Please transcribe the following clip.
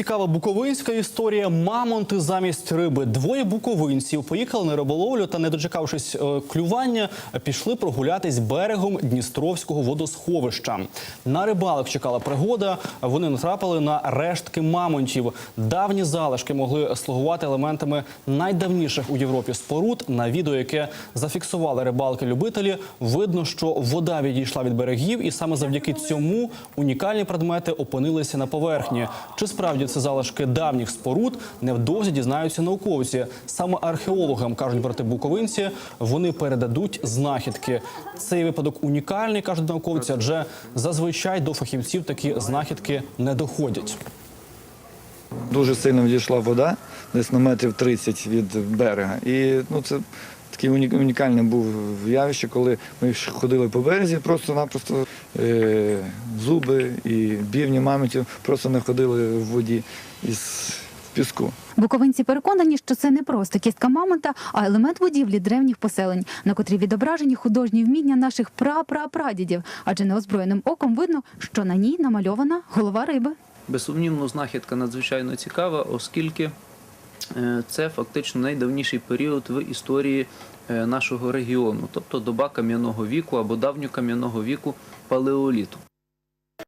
Цікава буковинська історія. Мамонти замість риби. Двоє буковинців поїхали на риболовлю та, не дочекавшись е, клювання, пішли прогулятись берегом Дністровського водосховища. На рибалок чекала пригода. Вони натрапили на рештки мамонтів. Давні залишки могли слугувати елементами найдавніших у Європі споруд. На відео, яке зафіксували рибалки-любителі, видно, що вода відійшла від берегів, і саме завдяки цьому унікальні предмети опинилися на поверхні. Чи справді це залишки давніх споруд? Невдовзі дізнаються науковці. Саме археологам кажуть брати буковинці, вони передадуть знахідки. Цей випадок унікальний, кажуть науковці, адже зазвичай до фахівців такі знахідки не доходять. Дуже сильно відійшла вода, десь на метрів 30 від берега. І ну, це таке уні- унікальне був явище, коли ми ходили по березі, просто-напросто е, зуби і бівні мамонтів просто не ходили в воді із піску. Буковинці переконані, що це не просто кістка мамонта, а елемент будівлі древніх поселень, на котрій відображені художні вміння наших прапрапрадідів, адже неозброєним оком видно, що на ній намальована голова риби. Безсумнівно, знахідка надзвичайно цікава, оскільки це фактично найдавніший період в історії е, нашого регіону, тобто доба кам'яного віку або давньокам'яного віку палеоліту.